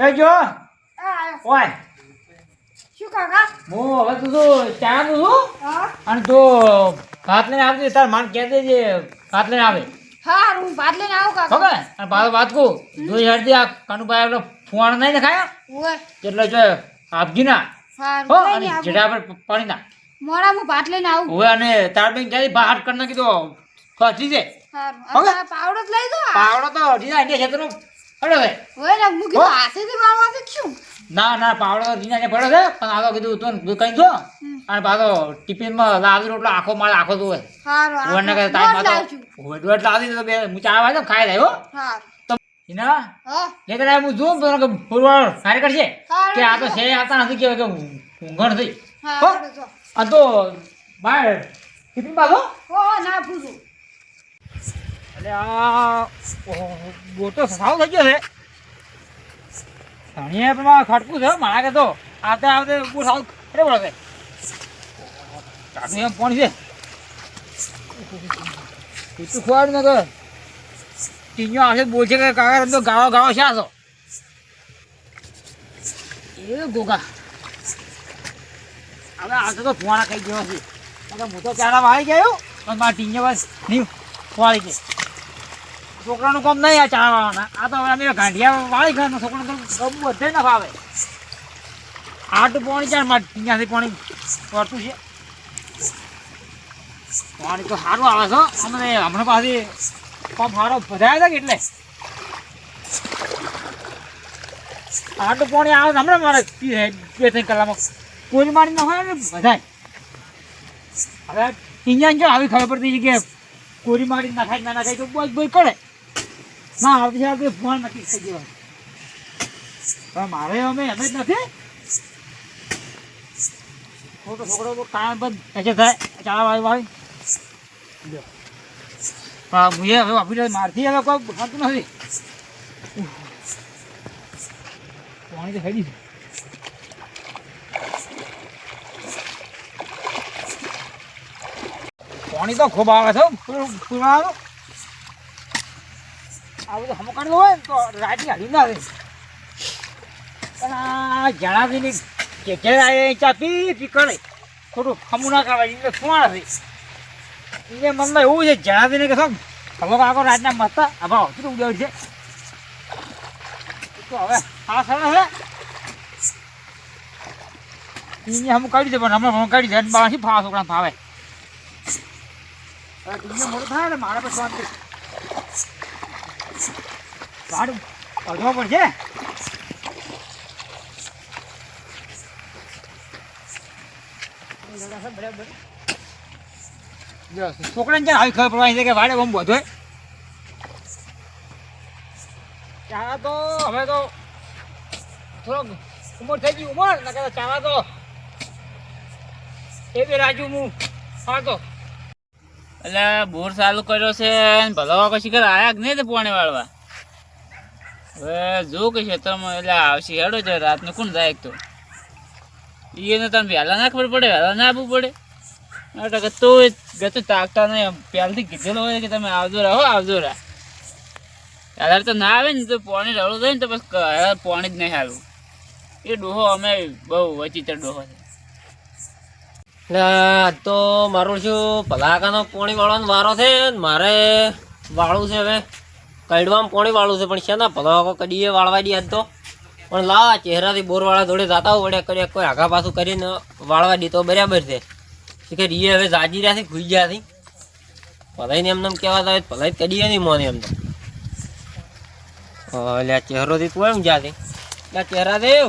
કઈ જો આ આયો. ઓય શું કાકા હું હવે તું શું ચા નું છું અને તું ભાત લઈને આવજે તાર માન કહે દેજે ભાત લઈને આવે હા હું ભાત લઈને આવું કાકા ખબર અને પાછો વાત કહું જોઈ હરજી આ કનુભાઈ આપણો ફોણ નહીં ને ખાયા એટલે જો આપજી ના હા અને ને. જેડા પર પાણી ના મોડા હું ભાત લઈને આવું હવે અને તાર બેન ક્યાંથી બહાર કરી નાખી દો ખસી છે પાવડો જ લઈ દો પાવડો તો રીના ઇન્ડિયા ક્ષેત્રો છે ઓય ને હાથેથી ના ના પાવડો તો રીના પડ્યો છે. પણ આવો કીધું તું કઈ દો અને પાછો ટિફિનમાં લાવી રોટલો આખો માળ આખો દો ઓવરના કરતા દોઢ ટાઈમ લાવું ઓવર લાવી દીધો બે હું ચા વાગે ખાઈ જાય હો? હિના જોઉં તો કાર્ય કરશે. કે આ તો છે આવતા નથી કે ઊંઘણ થઈ. આ તો બાય ટિફિન પાછો? ઓ ના પૂછું એટલે આ ગોટો સાવ થઈ ગયો છે. ધણીએ પેલા ખટકું છે મારા કે તો આવતે આવતે બહુ સાવ ખરે પડે ચાટણી એમ કોણ છે. તું ખોવાડ ને કે ટીંજો આવશે બોલ છે કે કાકા તમે તો ગાળો ગાળો છે આસો એ ગોગા. હવે આવતો તો ફુવાણા ખાઈ ગયો છે હું તો ક્યારે વાળી ગયો? પણ મારા ટીંજો બસ નહીં વાળી ગઈ. છોકરાનું કામ નહીં આ ચાવાના આ તો અમે ગાંઠિયા વાળી ગયા છોકરાનું કામ બધે ના ફાવે આટલું પાણી ચારમાં ત્યાંથી પાણી પડતું છે. પાણી તો સારું આવે છે અમને હમણાં પાછી પંપ સારો ભરાયા હતા એટલે? આટલું પાણી આવે હમણાં મારે બે ત્રણ કલાકમાં. કોઈ મારી ના હોય ને બધાય. હવે ટીંજા જો આવી ખબર પડતી કે કોરી મારી નાખાય ના નાખાય તો બોલ બોલ કરે. ના આવતી આવતી ફોન નથી થઈ પણ મારે અમે એમ જ નથી. છોટો છોકરો તો કામ બંધ એસે થાય ચાલા વાળી વાળી. હવે મારથી હવે કોઈ ખાતું નથી. પાણી તો હેડી છે. પાણી તો ખૂબ આવે છે પૂરું પૂરવાનું તો બધું હમ હોય ને રાજી હાલી ના આવે. પણ આ જણાવીની કે કરે. થોડું હમું ના કરવા એટલે શું છે મનમાં એવું છે જણાવીને કે શું? હવે કાકો રાતના મસ્ત તો હવે આ સરસ એને હમ કાઢી દે પણ હમણાં હમણાં કાઢી દે બાથી ફાવા છોકરા ફાવે. મોડું થાય ને, મારે શાંતિ ગાડું. કાઢવો પડશે છોકરાને ને આવી ખબર પડવાની છે કે વાડે બમ બધો ચાવા તો હવે તો થોડોક ઉંમર થઈ ગઈ ઉંમર ના કહેતા ચાવા તો એ બી રાજુ હું. ખાતો એટલે બોર ચાલુ કર્યો છે, ભલાવા પછી ઘર આયા જ નહીં પાણી વાળવા? હવે જો કે ખેતરમાં એટલે આવશે હેડો છે રાતનું કોણ જાય તો? એને તમને વહેલા ના ખબર પડે, વહેલા ના આવવું પડે. એટલે તો ગતું તાકતા નહીં પહેલથી કીધેલું હોય કે તમે આવજો રહો આવજો રહો ત્યારે તો ના આવે ને, તો પાણી રળું થાય ને, તો બસ પાણી જ નહીં આવ્યું એ ડોહો અમે બહુ વચિત્ર ડોહો છે. એટલે તો મારું શું ભલાકાનો પોણી વાળવાનો વારો છે મારે વાળું છે હવે. કઈડવામાં પોણી વાળું છે, પણ શેના ભલાકો કડીએ વાળવા દે તો. પણ લા ચહેરાથી બોરવાળા જોડે જાતા હોય કરી કોઈ આગા પાછું કરીને વાળવા દે તો બરાબર છે. કે રીએ હવે જાજી રહ્યા છે ખુઈ ગયા છે. ભલાઈને એમને એમ કહેવા આવે ભલાઈ કડીએ નહીં મોને એમ તો. એટલે આ ચહેરોથી તું એમ જ્યાં છે. ચહેરા દેવ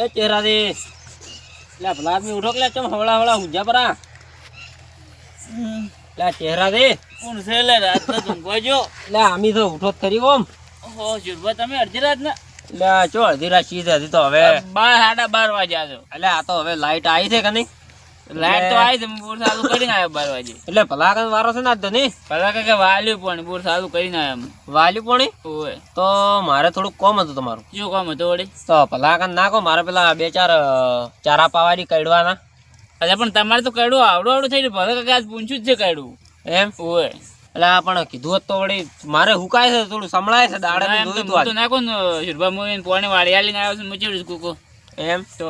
એ ચહેરા દે એટલે ભલા આદમી ઉઠો કે ચમ હવળા હવળા ઊંઝા પરા. લે ચહેરા દે. કોણ છે લે રાતના ઊંઘવા જો. લે આમી તો ઉઠો જ ઓમ. ઓહો જુરબા તમે અડધી રાતના? લે ચો અડધી રાત સીધ હતી તો હવે બાર સાડા બાર વાગ્યા છો. એટલે આ તો હવે લાઈટ આવી છે કે નહીં? લાઈટ તો આવી છે બોર ચાલુ કરીને આવ્યો બાર વાગે. એટલે ભલા કાન વારો છે ને આજ તો નહીં પેલા કે વાલ્યું પણ બોર ચાલુ કરીને આવ્યા વાલ્યું પણ ઓય. તો મારે થોડુંક કોમ હતું તમારું. શું કોમ હતું વળી? તો ભલા કાન નાખો મારે પેલા બે ચાર ચારા પાવાની કડવાના અચ્છા પણ તમારે તો કડવું આવડું આવડું થઈ ગયું. ભલે કાકા આજ પૂછ્યું જ છે કડવું એમ? ઓય. એટલે આ પણ કીધું હતું તો વળી મારે હુકાય છે થોડું સંભળાય છે દાડે તો તો ને શુરભા એને પોણી વાળી આલીને આવ્યો છું મૂકી દઈશ એમ? તો?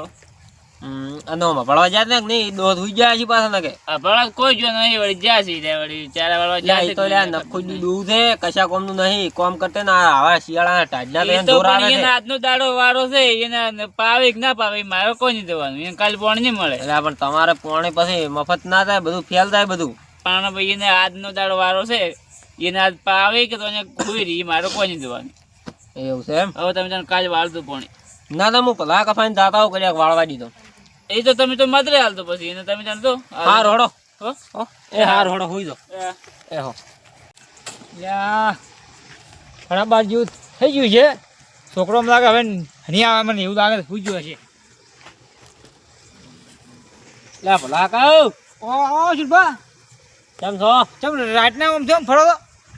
અને ભળવા જાત ને નહીં દોધ હુઈ જાય છે પાછા ને કે આ કોઈ જો નહીં વળી જ્યાં છે ત્યાં વળી ચારે એટલે જ્યાં તો લ્યા નખું ડૂબ છે કશા કોમનું નહીં કોમ કરતે ને આવા શિયાળા ના તો જોર આવે છે. હાથનો દાડો વારો છે એને પાવે કે ના પાવે મારો કોઈ નહીં દેવાનું એને કાલ પોણ નહીં મળે. એટલે પણ તમારે પોણે પછી મફત ના થાય બધું ફેલ થાય બધું. પણ ભાઈ એને આજનો દાડો વારો છે એને આજ પાવે કે તો એને ખોઈ રહી મારે કોઈ નહીં દેવાનું એવું છે એમ? હવે તમે તને કાલે વાળતું પોણી. ના તો હું ભલા કફાઈને દાતાઓ કર્યા વાળવા દીધો. એ તો તમે તો મદરે હાલતો પછી એને તમે જાણતો? હાર હોડો. હો? હો, એ હાર હોડો હોઈ દો એ. હો. યા. ઘણા બાર જેવું થઈ ગયું છે. છોકરો એમ લાગે હવે નહીં આવે મને એવું લાગે સુઈ ગયું હશે લે ભલા કહું ઓ ઓ શુભા કેમ છો? કેમ રાતના આમ ચમ ફરો તો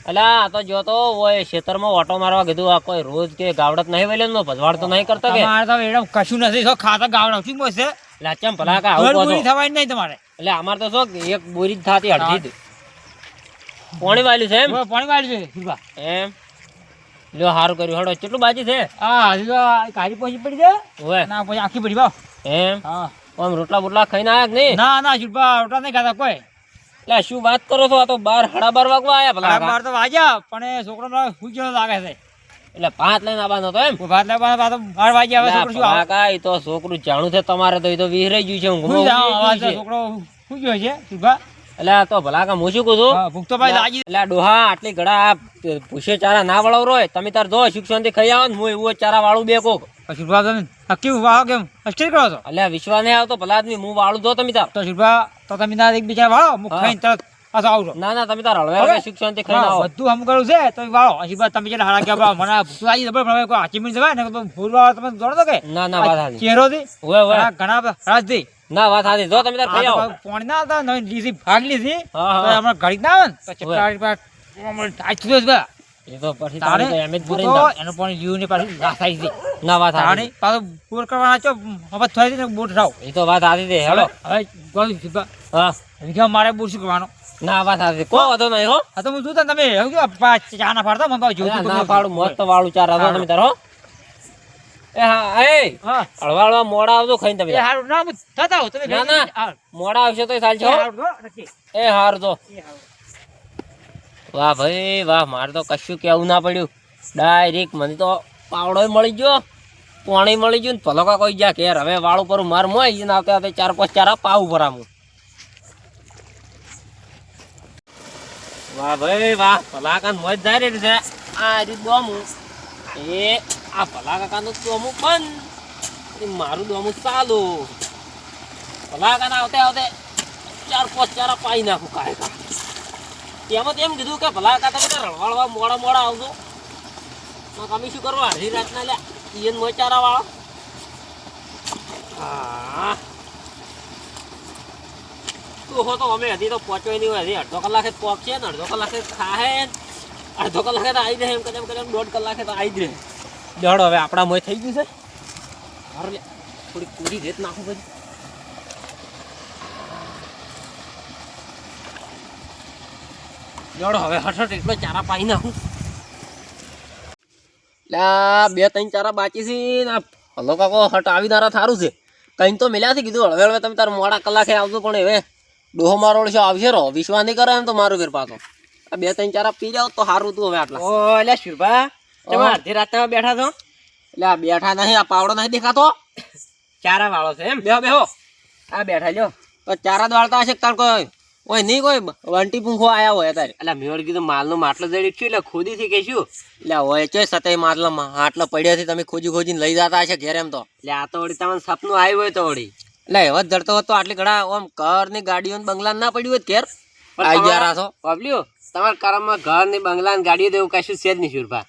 અલા આ તો જો તો ઓય ખેતરમાં ઓટો મારવા કીધું આ કોઈ રોજ કે ગાવડત નહીં વેલે નો ભજવાડ તો નહીં કરતા કે? મારે તો એડમ કશું નથી તો ખાતા ગાવડા શું બોલશે એટલે ચમ ભલા કા આવું બોરી? થવાની નહીં તમારે. એટલે અમાર તો શું એક બોરી થાતી અડધી પાણી વાળ્યું છે એમ? પાણી વાળ્યું છે એમ? લ્યો હારું કર્યું. હડો કેટલું બાજી છે? હા હજી કાળી પહોંચી પડી છે. ઓય ના પછી આખી પડી ભાવ એમ? હા. ઓમ રોટલા બોટલા ખાઈને આયા કે નહીં? ના ના શુભા રોટલા નહીં ખાતા કોઈ. એટલે શું વાત કરો છો? આ તો બાર સાડા બાર વાગવા આયા ભલા બાર તો વાગ્યા પણ એ છોકરો સુઈ ગયો લાગે છે. એટલે પાંચ લઈને આવવાનો હતો એમ? પાંચ ભાત લેવા બાર વાગે આવે છોકરો શું આવે? કા, ઈ તો છોકરું જાણું છે તમારે તો એ તો વિહરાઈ ગયું છે હું. છોકરો શું ગયો છે શુભા એટલે તો ભલા કામ હું શું કહું છું? ભૂખતો ભાઈ લાગી એટલે ડોહા આટલી ઘડા ભૂસે ચારા ના વળાવ રોય તમે તાર જો શિક્ષણથી ખાઈ આવો ને હું એવું ચારા વાળું બે કોક. શુભા તમે નક્કી વાળો કેમ? અસ્ટીર કરો છો? એટલે વિશ્વાસ નહીં આવતો ભલા આદમી હું વાળું દો તમે તાર. તો શુભા તો તમે ના એક બીજા વાળો હા. ખાઈને તરત પાછો આવજો. ના ના તમે તાર હળવે શિક્ષણથી ખાઈને આવો. બધું હમ કરું છે તો વાળો શુભા તમે જેટલા હાડા ગયા મને આ ભૂખ જબર પણ કોઈ હાચી મિનિટ જવાય ને તો ફૂલ વાળો તમે દોડો તો કે? ના ના વાત હાથી ચહેરો થી ઓય ઓય ઘણા બધા થી ના વાત હાથી જો તમે તાર ખાઈ આવો. પાણી ના હતા નવી લીધી ભાગ લીધી હા, હા. તો હમણાં ઘડી ના આવે ને તો ચપટાળી પર આજ સુધી જ બધા. એ તો પછી તારે? તારે એમ જ હું પૂરીને તો તાર. જીવ ને પાછી ના થાય છે ના વાત તાણે પાછો બોર કરવાના છો મફત થઈ ને બોટ રાવ એ તો વાત હાથી છે હેલો હવે ગોળ હા. વિઘા મારે બોર શું કરવાનો? ના વાત કો વાંધો નહીં હો. હા તો હું જોતા તમે ચા ના પાડતા મને પાછું ના પાડું મસ્ત વાળું ચાર હતો તમે તારો એ હા એ હળવા હળવા મોડા આવજો ખાઈને તમે એ હારું ના થતા હો તમે ના, ના. મોડા આવશે તો ચાલશે એ હારું હો, નક્કી. એ હાર તો વાહ ભાઈ વાહ મારે તો કશું કેવું ના પડ્યું. ડાયરેક્ટ મને તો પાવડો મળી ગયો પાણી મળી ગયું ને પલોકા કોઈ ગયા ઘેર. હવે વાળું પર માર મોય આવતા આવતા ચાર પાંચ ચારા પાવું ભરામું. વાહ ભાઈ વાહ ભલાકા મોજ જાય રે છે. આ રીત દોમું. એ, આ ભલાકાનું દોમું બંધ. મારું દોમું ચાલુ. ભલાકાના આવતે આવતે ચાર પાંચ ચારા પાઈ નાખું કાંઈ કા એમાં તો એમ કીધું કે ભલા કાતા બધા રળવાળવા મોડા મોડા આવજો. અમે શું કરવા અડધી રાતના લ્યા. ઈયન મોચારા વાળો હા. તું હો તો અમે હજી તો પહોંચવાય નહીં હોય. હજી અડધો કલાકે પહોંચીએ ને અડધો કલાકે ખાહે અડધો કલાકે તો આવી જાય એમ કદાચ કદાચ દોઢ કલાકે તો આવી જ રહે. દોડ હવે આપણા મોય થઈ ગયું છે? હારું થોડી પૂરી રેત નાખું પછી. જોડો હવે હઠ એટલો ચારા પાઈ નાખું. લા બે ત્રણ ચારા બાકી છે ને. હલો કાકો હટ આવીનારા થારું છે. કઈ તો મિલ્યા છે કીધું હળવે હળવે તમે તાર મોડા કલાકે આવજો પણ હવે. ડોહો મારો ઓળશો આવશે રો વિશ્વાસ નહીં કરે એમ તો મારું ફેર પાછો. આ બે ત્રણ ચારા પી જાવ તો સારું તું હવે આટલા. ઓ એટલે શુરભા તમે અડધી રાતે બેઠા છો? એટલે આ બેઠા નહીં આ પાવડો નહીં દેખાતો. ચારા વાળો છે એમ? બેહો બેહો આ બેઠા જો તો ચારા દોડતા હશે તાર કોઈ ઓય નહીં કોઈ વંટી પૂંખો આયા હોય તારે. એટલે મેં કીધું માલનો માટલો જડી છું એટલે ખોદી થી કહીશું. એટલે હોય છે સતય માટલામાં. પડ્યો પડ્યાથી તમે ખોજી ખોજીને લઈ જતા હશે ઘેર એમ તો. એટલે આ તો વળી તમને સપનું આવ્યું હોય તો વળી. એટલે એવા જડતો હતો આટલી ઘણા આમ ઘરની ગાડીઓ બંગલા ના પડ્યું હોય ઘેર. આવી ગયા રાસો બબલ્યું તમારા કારમાં ઘર ને બંગલા ને ગાડીઓ દેવું કશું છે જ નહીં શુરભા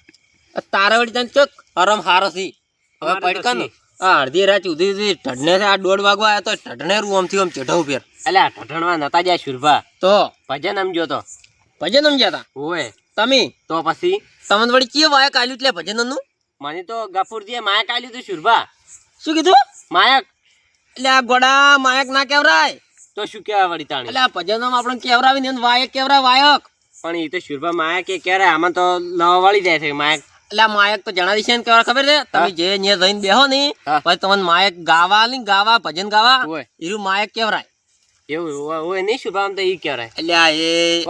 તારા વળી તને ચોક? હરમ હારો થી હવે અમારે પડકા ને આ અડધી રાત ઉધી ઉધી ઢઢને આ દોઢ વાગવા આવ્યા તો ઢઢને રૂ આમથી આમ ચઢાવ ફેર. એટલે ઠઠણમાં નતા જાય શુરભા તો? ભજન સમજો તો. ભજન સમજ્યા તા? ઓય. તમે? તો પછી? તમને વળી કીએ વાયા કાલ્યું એટલે ભજનનું મને તો ગફુરજીએ માયા કાઢ્યું હતું શુરભા શું કીધું? માયક. એટલે આ ગોડા માયક ના કેવરાય? તો શું કહેવાય વળી તાણી? એટલે આ ભજનમાં આપણે કેવરાવીને એને વાયક કેવરાય વાયક. પણ એ તો શુરભા માયા કે ક્યારે આમાં તો લવા વાળી જાય છે માયા એટલે માયક તો જણાવી છે ને કેવા ખબર છે? તમે જે ન્યા જઈને બેહો ને પછી તમને માયક ગાવા ને ગાવા ભજન ગાવા. એનું માયક કેવરાય. એવું હોય- હોય નહીં શુભા તો કહેવાય એટલે આ એ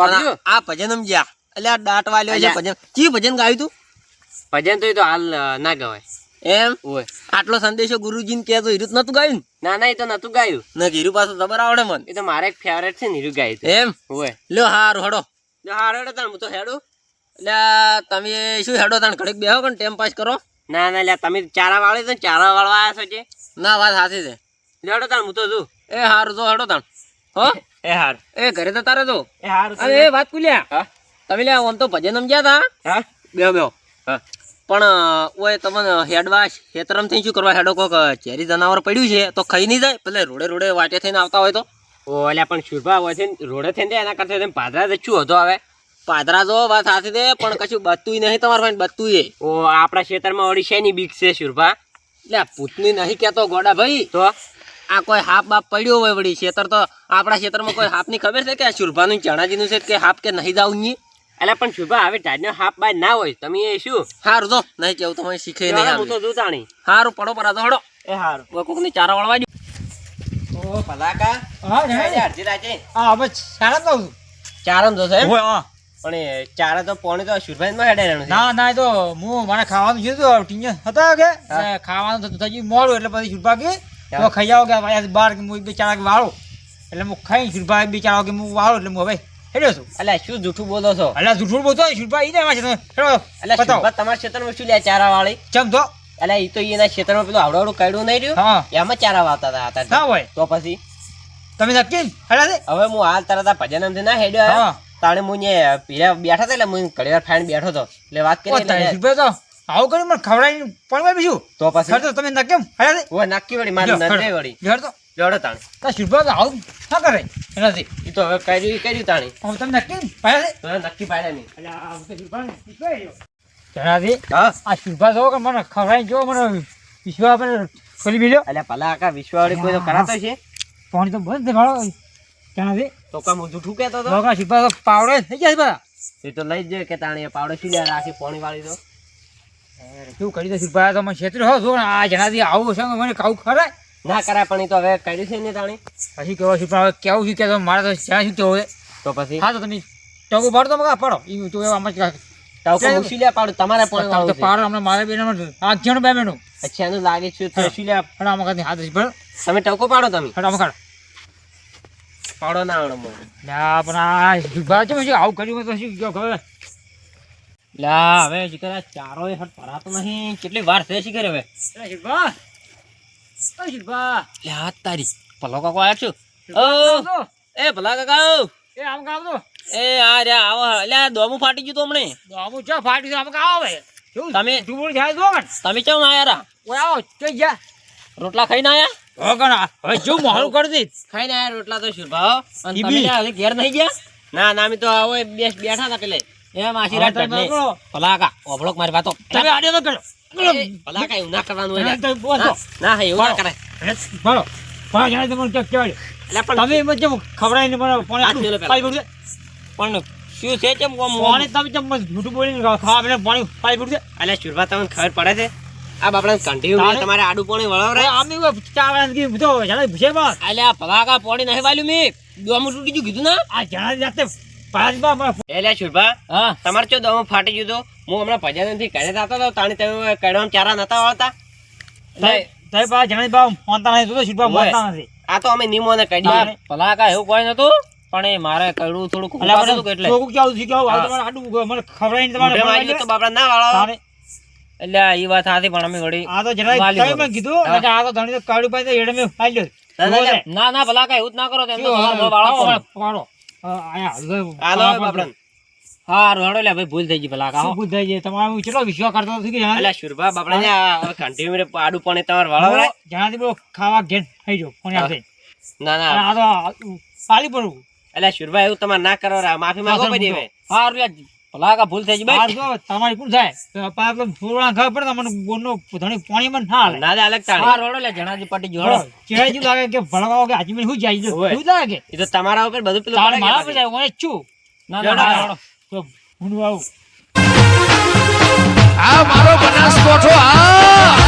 આ ભજન સમજ્યા એટલે આ દાંત વાલ્યો છે ભજન. ચી ભજન ગાયું તું? ભજન તો એ તો હાલ ના ગવાય. એમ? આટલો સંદેશો ગુરુજીને કહેતો હીરું નતું ગાયું ના? ના એ તો નતું ગાયું. ને હીરું પાછું ખબર આવડે મન. એ તો મારે એક ફેવરેટ છે ને ગાય છે એમ? હોય લ્યો હારું હડો. જો હાર હડો તણ હું તો હેડું. એટલે તમે શું હેડો તણ? ઘડીક બેહો કે ટાઈમ પાસ કરો? ના ના લે તમે ચારા વાળી તો ચારા વાળવા આવ્યા છો જે? ના વાત સાચી છે. લેડો તણ હું તો છું. એ હારું જો હડો તણ. હો? એ હાર. એ ઘરે તો તારે જો. એ હાર અરે એ વાત કુલ્યા. તમે લ્યા આમ તો ભજન સમજ્યા તા? હા? બેહો બેહો. હા. પણ ઓય તમને હેડવાશ થઈને શું કરવા હેડો કોક ચેરી જનાવર પડ્યું છે તો ખાઈ નહીં જાય? પેલે રોડે રોડે વાટે થઈને આવતા હોય તો? ઓ એટલે પણ શુભા હોય છે રોડે થઈને એના કરતા તેમ પાદરા જ શું હતો હવે? પાદરા જો વાત સાચી દે પણ કશું બતુંય નહીં તમારું ભાઈ બતુંય ઓ આપણા ખેતરમાં વળી શેની બીક છે શુરભા. એટલે પૂતની નહીં કહેતો ગોડા ભાઈ. તો? આ કોઈ હાપ બાપ પડ્યો હોય વળી ખેતર તો આપણા ખેતરમાં કોઈ હાપની ખબર છે કે આ શુરભાનું ચણાજીનું છે કે હાપ કે નહીં જાવું ની અલ્યા પણ શુભા હવે ટાઢનો હાફ બાય ના હોય તમે એ શું? સારું તો નહીં કેવું તમે શીખે નહીં હું. તો જોઉં તાણી હારું પડો પરા તો હડો એ સારું કોકની ચારા વળવા દો. ઓ પલાકા હા જણાવી. અડધી રાતે હા હવે સારા તો ચારમ જોશે એમ હા પણ એ ચારા તો પોણે તો સુરભાઈ માં હેડે રહેવાનું ના ના તો હું મને ખાવાનું જોયું ટીંજે હતા કે? ખાવાનું થતું થઈ ગયું મોડું એટલે પછી સુરભા કે તો ખાઈ આવો કે બાર કે હું બે ચાર વાળો. એટલે હું ખાઈ સુરભાઈ બે ચાર કે હું વાળો એટલે હું હવે હેડ્યો છું. અલ્યા શું જૂઠું બોલો છો? અલ્યા જૂઠું બોલતો શુરભા ઈ દેવા છે હેડો. અલ્યા શુરભા તમારા ખેતરમાં શું લે ચારા વાળી ચમ તો. અલ્યા એ તો એના ખેતરમાં પેલું આવડું આવડું કાઢ્યું નહીં રહ્યું? હા. એમાં ચારા વાળતા હતા અત્યારે હોય. તો પછી? તમે નક્કી હેડા છે હવે હું હાલ તરત આ ભજન આમથી ના હેડ્યો હા. તાણે હું ને પીરા બેઠા હતા એટલે હું વાર ફાઈન બેઠો હતો. એટલે વાત કરી ઓ શુરભા તો આવું કર્યું મને ખવડાવી પણ બીજું? તો પછી? હેડ તમે નક્કી હેડા છે હું નક્કી વળી મારી જો, વળી. હેડ તો. જોડો તાણે. તા શુરભા તો આવું ના કરે. એનાથી એ તો હવે કર્યું કર્યું તાણી. હવે તમે નક્કી પાડે તો નક્કી પાડે નહીં. જણાવી આ શુભા જો કે મને ખવડાવી જો મને વિશ્વા આપણે ખોલી બીજો અલ્યા ભલા આકા વિશ્વવાળી કોઈ તો કરાતો છે? પાણી તો બંધ ભાડો જણાવી તો કામ હું જૂઠું તો શુભા તો પાવડે થઈ જાય બધા. એ તો લઈ જ જાય કે તાણે પાવડો શું લ્યા રાખી પોણી વાળી તો કેવું કરી દે શુભા તો મને છેતરી હો જો આ જણાવી આવું છે મને કાવું ખરાય ના કરાય પણ એ તો હવે કર્યું છે ને તાણે. પછી કેવો શુભા હવે કેવું શું કે મારે તો જ્યાં શું કેવું તો પછી? હા તો તમે ટકો પાડો તો મગા પાડો. એ તો આમ જ ટકો કોઈ શું તમારે પણ તો પાડો હમણાં મારે બેન આ જણ બે મેનું અચ્છા એનું લાગે છે તો શું લ્યા. હડા આમાં કાંઈ હાથ ભરો તમે ટકો પાડો તમે. હડા આમાં કાઢો. પાડો ના આવડે મને ના પણ આ શુભા છે પછી આવું કર્યું તો શું કયો ખબર? લા હવે જીકરા ચારો એ હટ ભરાતો નહીં. કેટલી વાર છે શીખર હવે? શુભા લે હાથ તારી ભલો કાકો આવ્યો છું ઓ એ ભલા કાકા એ આમ કામ તો એ આ રે આવો એટલે દોમું ફાટી ગયું તો હમણે આમ ચા ફાટી આમ કામ આવે તમે તું બોલ જાય તો તમે કેમ આયા રા ઓય આવો ચોઈ જા રોટલા ખાઈને આયા કણ હવે જો મોડું કરી દે ખાઈને આયા રોટલા તો શુરભા અને તમે. ઘેર નહીં ગયા ના ના અમે તો આવો બેઠા હતા પેલે એ કરને. કરો. ભલા કાકા ઓભળોક મારી વાતો તમે આડે તો કરો એ, ભલા કાંઈ ના કરવાનું હોય લ્યા. તમે બોલો ના, ના એવું ના પાડો. બોલો પાંચ જણા તમને ક્યાંક કહેવાય. એટલે પણ તમે એમ જેમ ખવડાવીને મને પાણી હાથ મેલો આટલું પહેલા. પાઈ પણ શું છે કેમ પાણી તમે જેમ જૂઠું બોલીને ખાવા પાણી પાઈ પડશે અલ્યા શુરભા તમને ખબર પડે છે? આ બાપડા કંટીન્યુ? તમારે આડું પાણી વળાવરાય. અમે ચા વાળા કીધું બધો જણા ભૂસે બસ. એટલે આ કાકા પોણી નહીં વાલ્યું મેં? દોમું તૂટી ગયું કીધું ના? આ જણા જાતે પાછમાં એટલે શુરભા હા. તમારે ચો દમો ફાટી ગયું તો હું હમણાં ભજનથી ઘરે જતો હતો તાણે તમે કડવામાં ચારા નતા વાળતા. તઈ- તઈ પાછા બા મોનતા નથી તો શીટવા મોનતા નથી. આ તો અમે નિમોને કાઢીએ ભલા કાકા એવું કોઈ નતું પણ એ મારે કડવું થોડું હતું એટલે. ચોખ્ખું કેવું છે કેવું આ તમારે આટલું મને ખવડાવીને તમારે મોઢે તો બાપડા ના વાળો એટલે એ વાત સાચી પણ અમે વળી આ તો જરા વાલી તમે કીધું હા. આ તો ધણી તો કાળું પાઈ એડે મેં પાઈ ના, ના, ભલા કાકા એવું જ ના કરો તો તો વાળો. પાડો. હા, આયા, હવે હાલો પાડો, બાપડા. હારું હેડો લે ભાઈ ભૂલ થઈ ગઈ ભલા શું કાકા બુદ્ધ છે તમારે કેટલો વિશ્વાસ કરતો હતો કે અલ્યા બાપડા ને આડું પોણી તમારે વળાવરાય જણાથી બોલો ખાવા ઘેર. થઈ જાઓ કોને આવશે ના ના. આ તો પાલી પડવું અલ્યા શુરભા એવું તમારે ના કરો માફી માંગો પછી હવે. હારું લાગા ભૂલ થઈ જાય તમારી ભૂલ થાય. પાપ ફૂલણા ખા પડે તમને ગોનો ધણી પાણી માં ના ના દે અલગ તાળ હાર લે જણાજી પટી જોડો. કેળે લાગે કે ભળવાઓ કે હાજી હું જાય જો શું લાગે એ તો તમારા ઉપર બધું પેલું તાળ મારા પર જાય ઓય છું ના ના તો હું આ મારો બનાસ કોઠો આ!